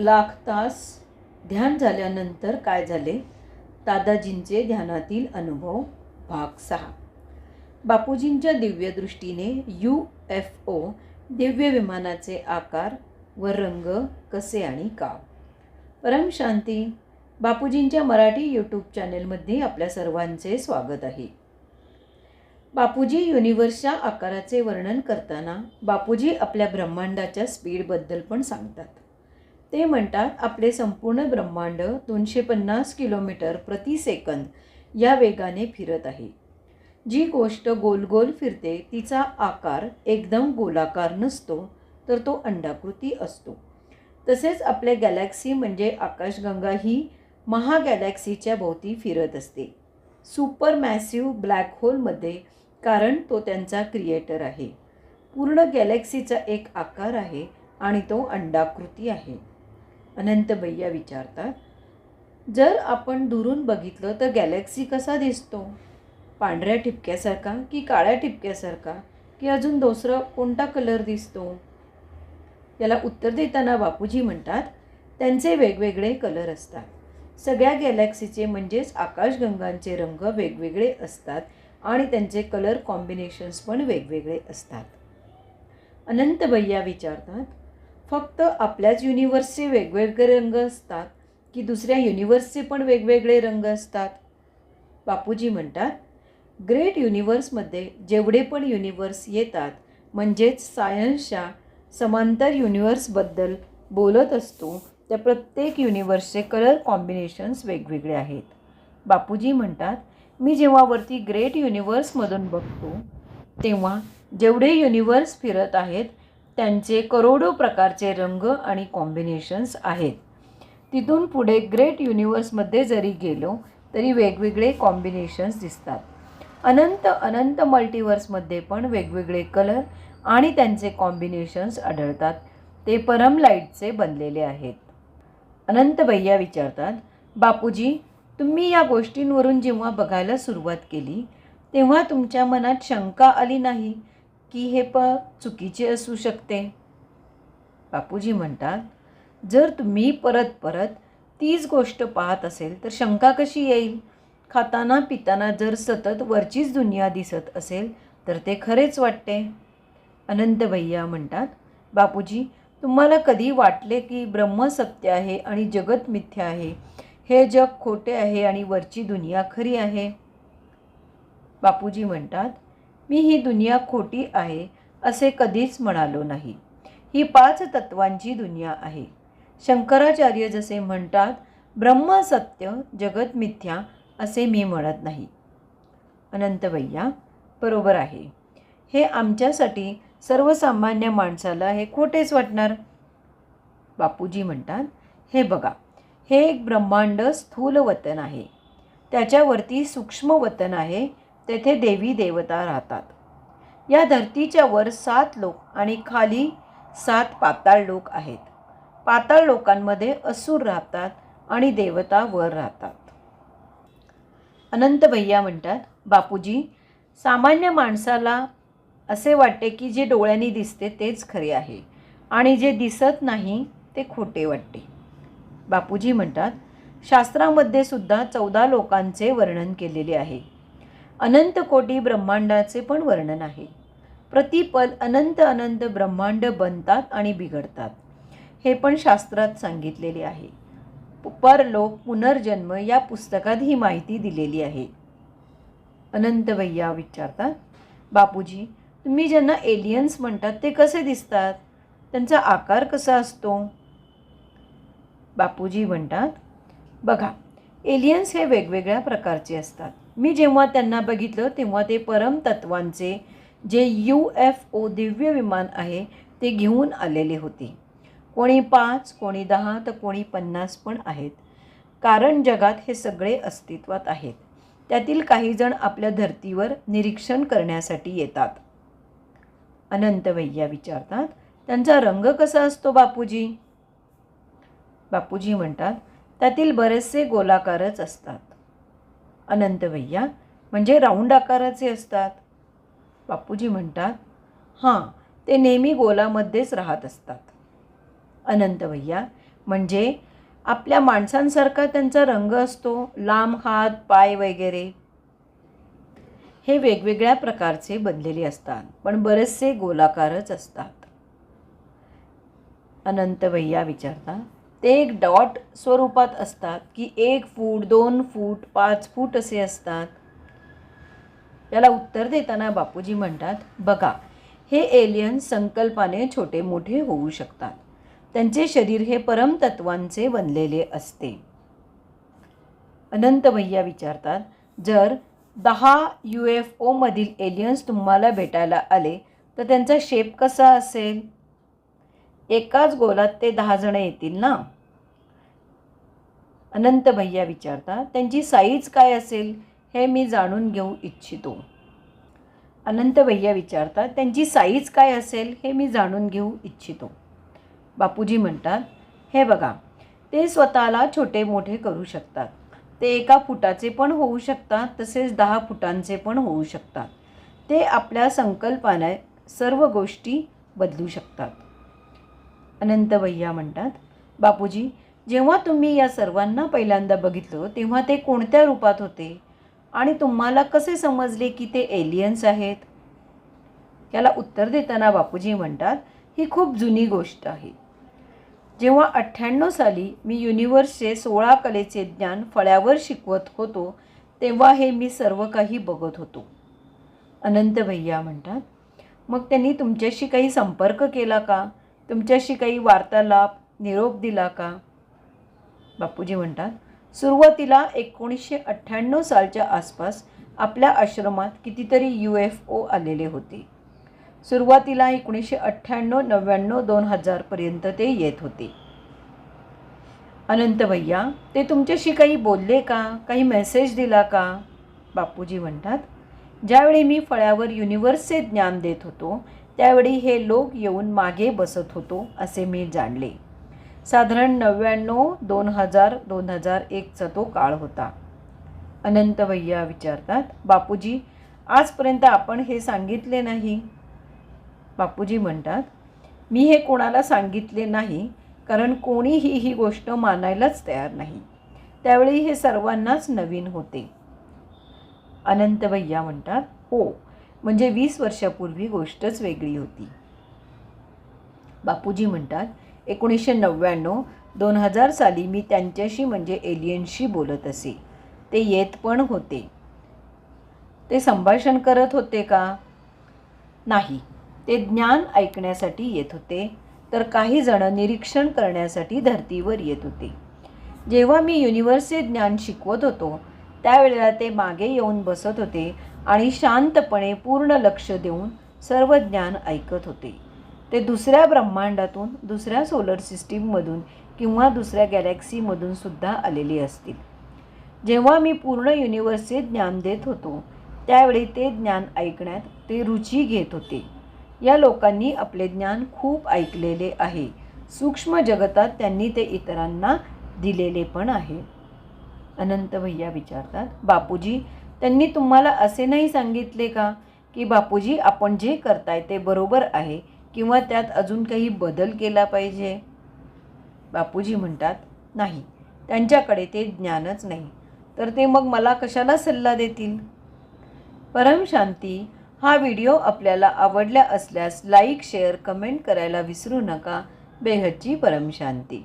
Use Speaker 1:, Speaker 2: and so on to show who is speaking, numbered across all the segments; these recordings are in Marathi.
Speaker 1: लाख तास ध्यान झाल्यानंतर काय झाले? दादाजींचे ध्यानातील अनुभव भाग सहा. बापूजींच्या दिव्यदृष्टीने यू एफ ओ दिव्य विमानाचे आकार व रंग कसे आणि का? परम शांती. बापूजींच्या मराठी यूट्यूब चॅनेलमध्ये आपल्या सर्वांचे स्वागत आहे. बापूजी युनिव्हर्सच्या आकाराचे वर्णन करताना बापूजी आपल्या ब्रह्मांडाच्या स्पीडबद्दल पण सांगतात. ते म्हणतात आपले संपूर्ण ब्रह्मांड दोनशे पन्नास किलोमीटर प्रति सेकंद या वेगाने फिरत आहे. जी गोष्ट गोल गोल फिरते तिचा आकार एकदम गोलाकार नसतो तर तो अंडाकृती असतो. तसेच आपले गॅलॅक्सी म्हणजे आकाशगंगा ही महागॅलॅक्सीच्या भोवती फिरत असते. सुपर मॅसिव्ह ब्लॅक होलमध्ये कारण तो त्यांचा क्रिएटर आहे. पूर्ण गॅलॅक्सीचा एक आकार आहे आणि तो अंडाकृती आहे. अनंत भैया विचारतात जर आपण दुरून बघितलं तर गॅलेक्सी कसा दिसतो? पांढऱ्या ठिपक्यासारखा की काळ्या ठिपक्यासारखा? की अजून दुसरं कोणता कलर दिसतो? याला उत्तर देताना बापूजी म्हणतात त्यांचे वेगवेगळे कलर असतात. सगळ्या गॅलॅक्सीचे म्हणजेच आकाशगंगांचे रंग वेगवेगळे असतात आणि त्यांचे कलर कॉम्बिनेशन्स पण वेगवेगळे असतात. अनंत भैया विचारतात फक्त आपल्याच युनिवर्सचे वेगवेगळे रंग असतात की दुसऱ्या युनिवर्सचे पण वेगवेगळे रंग असतात? बापूजी म्हणतात ग्रेट युनिवर्समध्ये जेवढे पण युनिवर्स येतात म्हणजेच सायन्सच्या समांतर युनिवर्सबद्दल बोलत असतो त्या प्रत्येक युनिवर्सचे कलर कॉम्बिनेशन्स वेगवेगळे आहेत. बापूजी म्हणतात मी जेव्हा वरती ग्रेट युनिवर्समधून बघतो तेव्हा जेवढे युनिवर्स फिरत आहेत त्यांचे करोडो प्रकारचे रंग आणि कॉम्बिनेशन्स आहेत. तिथून पुढे ग्रेट युनिवर्समध्ये जरी गेलो तरी वेगवेगळे कॉम्बिनेशन्स दिसतात. अनंत अनंत मल्टिवर्समध्ये पण वेगवेगळे कलर आणि त्यांचे कॉम्बिनेशन्स आढळतात. ते परम लाईटचे बनलेले आहेत. अनंत भैया विचारतात बापूजी तुम्ही या गोष्टींवरून जेव्हा बघायला सुरुवात केली तेव्हा तुमच्या मनात शंका आली नाही? की हे प चुकीचे असू शकते. बापूजी म्हणतात जर तुम्ही परत परत तीच गोष्ट पाहत असेल तर शंका कशी येईल? खाताना पिताना जर सतत वरचीच दुनिया दिसत असेल तर ते खरेच वाटते. अनंत भैया म्हणतात बापूजी तुम्हाला कधी वाटले की ब्रह्म सत्य आहे आणि जगत मिथ्या आहे? हे जग खोटे आहे आणि वरची दुनिया खरी आहे. बापूजी म्हणतात मी ही दुनिया खोटी आहे असे कधीच म्हणालो नाही. ही पाच तत्वांची दुनिया आहे. शंकराचार्य जसे म्हणतात ब्रह्म सत्य जगत मिथ्या असे मी म्हणत नाही. अनंतभैया बरोबर आहे. हे आमच्यासाठी सर्वसामान्य माणसाला हे खोटेच वाटणार? बापूजी म्हणतात हे बघा हे एक ब्रह्मांड स्थूल वतन आहे. त्याच्यावरती सूक्ष्म वतन आहे तेथे देवी देवता राहतात. या धरतीच्या वर सात लोक आणि खाली सात पाताळ लोक आहेत. पाताळ लोकांमध्ये असुर राहतात आणि देवता वर राहतात. अनंत भैया म्हणतात बापूजी सामान्य माणसाला असे वाटते की जे डोळ्यांनी दिसते तेच खरे आहे आणि जे दिसत नाही ते खोटे वाटते. बापूजी म्हणतात शास्त्रामध्ये सुद्धा चौदा लोकांचे वर्णन केलेले आहे. अनंत कोटी ब्रह्मांडाचे पण वर्णन आहे. प्रतिपल अनंत अनंत ब्रह्मांड बनतात आणि बिघडतात. हे पण शास्त्रात सांगितलेले आहे. परलोक पुनर्जन्म या पुस्तकात ही माहिती दिलेली आहे. अनंत भैया विचारतात बापूजी तुम्ही ज्यांना एलियन्स म्हणतात ते कसे दिसतात? त्यांचा आकार कसा असतो? बापूजी म्हणतात बघा एलियन्स हे वेगवेगळ्या प्रकारचे असतात. मी जेव्हा त्यांना बघितलं तेव्हा ते परमतत्वांचे जे यू एफ ओ दिव्य विमान आहे ते घेऊन आलेले होते. कोणी पाच कोणी दहा तर कोणी पन्नास पण आहेत. कारण जगात हे सगळे अस्तित्वात आहेत. त्यातील काही जण आपल्या धर्तीवर निरीक्षण करण्यासाठी येतात. अनंत भैया विचारतात त्यांचा रंग कसा असतो बापूजी? बापूजी म्हणतात त्यातील बरेचसे गोलाकारच असतात. अनंत भैया म्हणजे राऊंड आकाराचे असतात. बापूजी म्हणतात हां ते नेहमी गोलामध्येच राहत असतात. अनंत भैया म्हणजे आपल्या माणसांसारखा त्यांचा रंग असतो लांब हात पाय वगैरे. हे वेगवेगळ्या प्रकारचे बनलेले असतात पण बरेचसे गोलाकारच असतात. अनंत भैया विचारतात ते एक डॉट स्वरूपात असतात की एक फूट दोन फूट पाच फूट असे असतात. याला उत्तर देताना बापूजी म्हणतात बघा हे एलियन संकल्पाने छोटे मोठे होऊ शकतात. त्यांचे शरीर हे परमतत्वांचे बनलेले असते. अनंत भैया विचारतात जर दहा यू एफ ओमधील एलियन्स तुम्हाला भेटायला आले तर त्यांचा शेप कसा असेल? एकाच गोलात ते दहा जण येतील ना? अनंत भैया विचारतात त्यांची साईज काय असेल हे मी जाणून घेऊ इच्छितो. अनंत भैया विचारतात त्यांची साईज काय असेल हे मी जाणून घेऊ इच्छितो. बापूजी म्हणतात हे बघा ते स्वतःला छोटे मोठे करू शकतात. ते एका फुटाचे पण होऊ शकतात तसेच दहा फुटांचे पण होऊ शकतात. ते आपल्या संकल्पाने सर्व गोष्टी बदलू शकतात. अनंत भैया म्हणतात. बापूजी जेव्हा तुम्ही या सर्वांना पहिल्यांदा बघितलं तेव्हा ते कोणत्या रूपात होते? आणि तुम्हाला कसे समजले की ते एलियन्स आहेत? याला उत्तर देताना बापूजी म्हणतात ही खूप जुनी गोष्ट आहे. जेव्हा अठ्ठ्याण्णव साली मी युनिव्हर्सचे सोळा कलेचे ज्ञान फळ्यावर शिकवत होतो तेव्हा हे मी सर्व काही बघत होतो. अनंत भैया म्हणतात मग त्यांनी तुमच्याशी काही संपर्क केला का? तुमच्याशी काही वार्तालाप निरोप दिला का? बापूजी म्हणतात सुरुवातीला एकोणीसशे अठ्ठ्याण्णव सालच्या आसपास आपल्या आश्रमात कितीतरी यू एफ ओ आलेले होते. सुरुवातीला एकोणीसशे अठ्ठ्याण्णव नव्याण्णव दोन हजारपर्यंत ते येत होते. अनंत भैया ते तुमच्याशी काही बोलले का? काही मेसेज दिला का? बापूजी म्हणतात ज्यावेळी मी फळ्यावर युनिव्हर्सचे ज्ञान देत होतो त्यावेळी हे लोक येऊन मागे बसत होतो असे मी जाणले. साधारण नव्याण्णव दोन हजार दोन हजार एकचा तो काळ होता. अनंत भैया विचारतात बापूजी आजपर्यंत आपण हे सांगितले नाही? बापूजी म्हणतात मी हे कोणाला सांगितले नाही कारण कोणीही ही गोष्ट मानायलाच तयार नाही. त्यावेळी हे सर्वांनाच नवीन होते. अनंत भैया म्हणतात हो म्हणजे वीस वर्षापूर्वी गोष्टच वेगळी होती. बापूजी म्हणतात एकोणीसशे नव्याण्णव दोन हजार साली मी त्यांच्याशी म्हणजे एलियनशी बोलत असे. ते येत पण होते. ते संभाषण करत होते का? नाही. ते ज्ञान ऐकण्यासाठी येत होते तर काही जण निरीक्षण करण्यासाठी धर्तीवर येत होते. जेव्हा मी युनिव्हर्सचे ज्ञान शिकवत होतो त्यावेळेला ते मागे येऊन बसत होते आणि शांतपणे पूर्ण लक्ष देऊन सर्व ज्ञान ऐकत होते. ते दुसऱ्या ब्रह्मांडातून दुसऱ्या सोलर सिस्टीममधून किंवा दुसऱ्या गॅलेक्सीमधून सुद्धा आलेले असतील. जेव्हा मी पूर्ण युनिव्हर्सचे ज्ञान देत होतो त्यावेळी ते ज्ञान ऐकण्यात ते रुची घेत होते. या लोकांनी आपले ज्ञान खूप ऐकलेले आहे. सूक्ष्म जगतात त्यांनी ते इतरांना दिलेले पण आहे. अनंत भैया विचारतात बापूजी त्यांनी तुम्हाला असे नाही सांगितले का? की बापूजी आपण जे करताय ते बरोबर आहे किंवा त्यात अजून काही बदल केला पाहिजे? बापूजी म्हणतात नाही त्यांच्याकडे ते ज्ञानच नाही. तर ते मग मला कशाला सल्ला देतील? परमशांती हा व्हिडिओ आपल्याला आवडला असल्यास लाईक शेअर कमेंट करायला विसरू नका. बेहदची
Speaker 2: परमशांती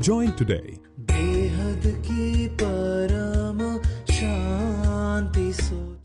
Speaker 3: Join today